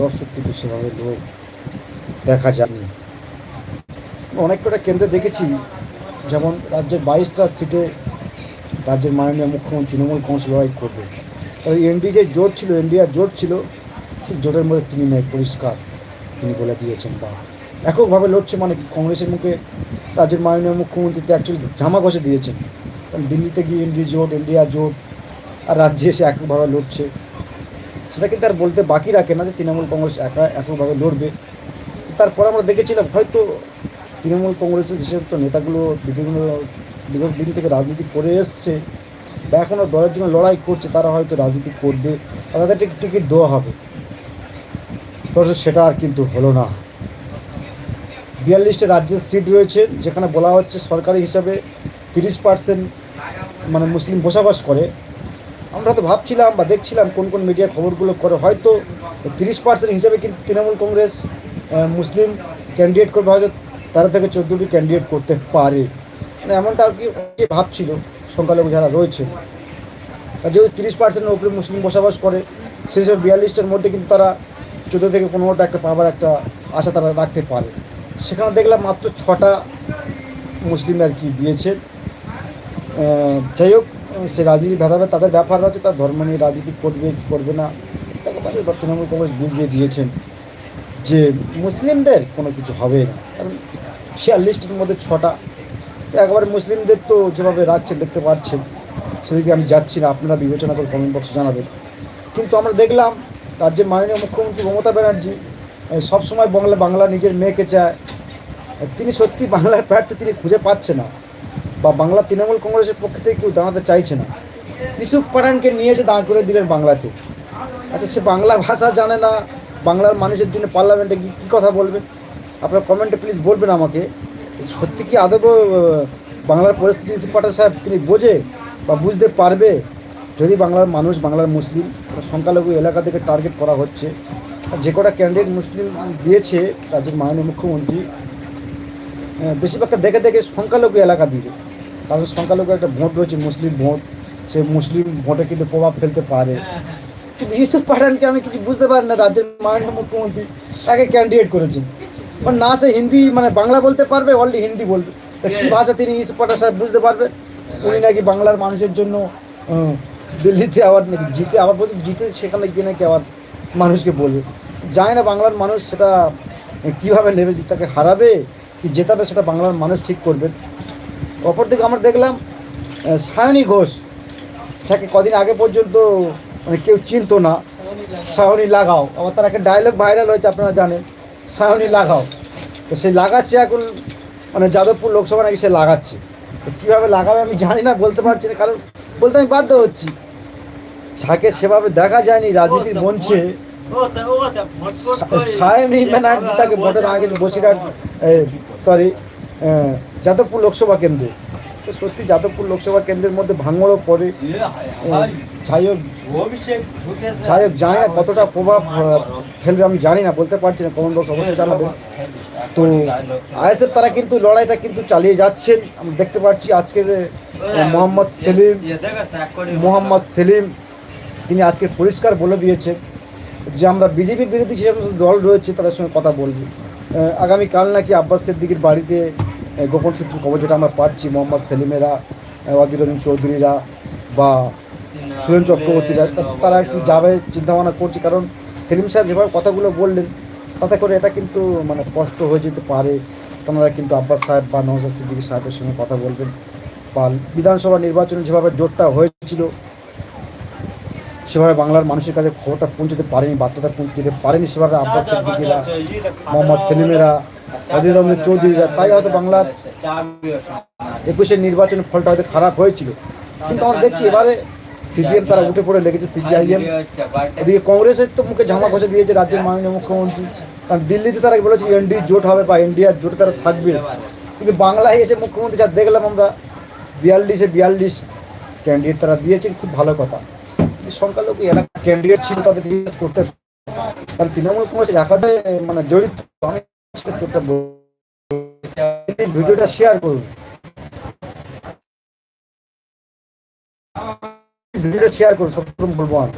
দর্শক কিন্তু সেভাবে লোক দেখা যায়নি। অনেক কটা কেন্দ্রে দেখেছি, যেমন রাজ্যের বাইশটা সিটে রাজ্যের মাননীয় মুখ্যমন্ত্রী তৃণমূল কংগ্রেস লড়াই করবে। তবে এনডি যে জোট ছিল ইন্ডিয়ার জোট ছিল, সেই জোটের মধ্যে তিনি নেই পরিষ্কার তিনি বলে দিয়েছেন বা এককভাবে লড়ছে মানে কংগ্রেসের মুখে রাজ্যের মাননীয় মুখ্যমন্ত্রী তো অ্যাকচুয়ালি জামা ঘষে দিয়েছেন। কারণ দিল্লিতে গিয়ে এনডি জোট ইন্ডিয়া জোট আর রাজ্যে এসে এককভাবে লড়ছে। সেটা কিন্তু আর বলতে বাকি রাখে না যে তৃণমূল কংগ্রেস একা এককভাবে লড়বে। তারপর আমরা দেখেছিলাম হয়তো তৃণমূল কংগ্রেসের যেসব তো নেতাগুলো বিভিন্ন বিগত দিন থেকে রাজনীতি করে এসছে বা এখনও দলের জন্য লড়াই করছে, তারা হয়তো রাজনীতি করবে আর তাদের টিকিট দেওয়া হবে। তো সেটা আর কিন্তু হলো না। বিয়াল্লিশটা রাজ্যের সিট রয়েছে, যেখানে বলা হচ্ছে সরকারি হিসাবে তিরিশ পার্সেন্ট মানে মুসলিম বসবাস করে। আমরা তো ভাবছিলাম বা দেখছিলাম কোন কোন মিডিয়া খবরগুলো করে। হয়তো তিরিশ পার্সেন্ট হিসেবে কিন্তু তৃণমূল কংগ্রেস মুসলিম ক্যান্ডিডেট করবে। হয়তো তেরো থেকে চোদ্দোটি ক্যান্ডিডেট করতে পারে। মানে এমনটা আর কি ভাবছিল, সংখ্যালঘু যারা রয়েছে। আর যেহেতু তিরিশ পার্সেন্টের উপরে মুসলিম বসবাস করে, সেই হিসেবে বিয়াল্লিশটার মধ্যে কিন্তু তারা চোদ্দ থেকে পনেরোটা একটা পাবার একটা আশা তারা রাখতে পারে। সেখানে দেখলাম মাত্র ছটা মুসলিম আর কি দিয়েছে। যাই হোক সে রাজনীতি ভেদাভেদ তাদের ব্যাপার আছে তার ধর্ম নিয়ে রাজনীতি করবে কি করবে না তাহলে এবার তৃণমূল কংগ্রেস বুঝিয়ে দিয়েছেন যে মুসলিমদের কোনো কিছু হবে না। কারণ ছিয়াল্লিশটির মধ্যে ছটা একেবারে মুসলিমদের তো যেভাবে রাখছেন দেখতে পাচ্ছেন, সেদিকে আমি যাচ্ছি না, আপনারা বিবেচনা করে কমেন্ট বক্সে জানাবেন। কিন্তু আমরা দেখলাম রাজ্যের মাননীয় মুখ্যমন্ত্রী মমতা ব্যানার্জি সবসময় বাংলা বাংলা নিজের মেয়েকে চায়, তিনি সত্যি বাংলার প্রার্থী তিনি খুঁজে পাচ্ছে না। বা বাংলা তৃণমূল কংগ্রেসের পক্ষ থেকে কেউ দাঁড়াতে চাইছে না। ইসুফ পাঠানকে নিয়ে এসে দাঁড় করে দিলেন বাংলাতে। আচ্ছা সে বাংলা ভাষা জানে না বাংলার মানুষের জন্য পার্লামেন্টে কী কথা বলবেন আপনার কমেন্টে প্লিজ বলবেন আমাকে। সত্যি কি আদৌ আহ, বাংলার পরিস্থিতি ইসুফ পাঠান সাহেব তিনি বোঝে বা বুঝতে পারবে? যদি বাংলার মানুষ বাংলার মুসলিম সংখ্যালঘু এলাকা থেকে টার্গেট করা হচ্ছে। যে কটা ক্যান্ডিডেট মুসলিম দিয়েছে রাজ্যের মাননীয় মুখ্যমন্ত্রী বেশিরভাগটা দেখে দেখে সংখ্যালঘু এলাকা দিবে কারণ সংখ্যালঘু একটা ভোট রয়েছে মুসলিম ভোট। সেই মুসলিম ভোটে কিন্তু প্রভাব ফেলতে পারে। কিন্তু ইউসুফ পাঠানকে আমি কিছু বুঝতে পারি না রাজ্যের মাননীয় মুখ্যমন্ত্রী তাকে ক্যান্ডিডেট করেছেন। না সে হিন্দি মানে বাংলা বলতে পারবে অলরেডি হিন্দি বলবে। তা কী ভাষা তিনি ইউসুফ পাঠান সাহেব বুঝতে পারবে? উনি নাকি বাংলার মানুষের জন্য দিল্লিতে আবার নাকি জিতে আবার বলছে জিতে সেখানে গিয়ে নাকি আবার মানুষকে বলবে। জানে না বাংলার মানুষ সেটা কীভাবে নেবে তাকে হারাবে কি জেতাবে সেটা বাংলার মানুষ ঠিক করবেন অপরদিকে আমরা দেখলাম সায়নী ঘোষ, যাকে কদিন আগে পর্যন্ত মানে কেউ চিনতো না, সায়নী লাগাও। আবার তার একটা ডায়লগ ভাইরাল হয়েছে, আপনারা জানেন, সায়নী লাগাও। তো সে লাগাচ্ছে এখন মানে যাদবপুর লোকসভা নাকি সে লাগাচ্ছে। তো কীভাবে লাগাবে আমি জানি না, বলতে পারছি না, কারণ বলতে আমি বাধ্য হচ্ছি। যাকে সেভাবে দেখা যায়নি রাজনীতির মঞ্চে সায়নী ব্যানার্জি তাকে ভোটের আগে বসিরহাট সরি যাদবপুর লোকসভা কেন্দ্র। তো সত্যি যাদবপুর লোকসভা কেন্দ্রের মধ্যে ভাঙড়ও পড়ে। হোক, যাই হোক, জানি না কতটা প্রভাব ফেলবে, আমি জানি না, বলতে পারছি না কমেন্ট বক্স অবশ্যই জানাবেন। তো আইএসএফ তারা কিন্তু লড়াইটা কিন্তু চালিয়ে যাচ্ছেন, আমি দেখতে পাচ্ছি আজকে মোহাম্মদ সেলিম মোহাম্মদ সেলিম, তিনি আজকে পরিষ্কার বলে দিয়েছেন যে আমরা বিজেপি বিরোধী যে দল রয়েছে, তাদের সঙ্গে কথা বলব। আগামীকাল নাকি আব্বাস সিদ্দিকির বাড়িতে গোপন সূত্র খবর যেটা আমরা পাচ্ছি, মোহাম্মদ সেলিমেরা অধীর রঞ্জন চৌধুরীরা বা সুরেন চক্রবর্তীরা তারা কি যাবে চিন্তাভাবনা করছে? কারণ সেলিম সাহেব যেভাবে কথাগুলো বললেন, তাতে করে এটা কিন্তু মানে কষ্ট হয়ে যেতে পারে। তারা কিন্তু আব্বাস সাহেব বা নওয়াজ সিদ্দিকী সাহেবের সঙ্গে কথা বলবেন। বা বিধানসভা নির্বাচনে যেভাবে জোটটা হয়েছিল সেভাবে বাংলার মানুষের কাছে খবরটা পৌঁছতে পারেনি বার্তাটা পৌঁছে দিতে পারেনি, সেভাবে আব্বাস সিদ্দিকিরা, মোহাম্মদ সেলিমেরা, অধীর রঞ্জন চৌধুরীরা, তাই হয়তো বাংলার একুশের নির্বাচনের ফলটা হয়তো খারাপ হয়েছিল। কিন্তু আমরা দেখছি এবারে সিপিএম তারা উঠে পড়ে লেগেছে, সিপিআইএম। এদিকে কংগ্রেসের তো মুখে ঝামা ঘষে দিয়েছে রাজ্যের মাননীয় মুখ্যমন্ত্রী। কারণ দিল্লিতে তারা বলেছে এনডি জোট হবে বা ইন্ডিয়ার জোট তারা থাকবে। কিন্তু বাংলায় এসে মুখ্যমন্ত্রী যা দেখলাম আমরা, বিয়াল্লিশে বিয়াল্লিশ ক্যান্ডিডেট তারা দিয়েছেন, খুব ভালো কথা। কিন্তু সংখ্যালঘু এলাকা ক্যান্ডিডেট ছিল তাদের করতে কারণ তৃণমূল কংগ্রেস একাতে মানে জড়িত আমি ভিডিওটা শেয়ার করুন। ভিডিওটা শেয়ার করুন সব বলব আমি।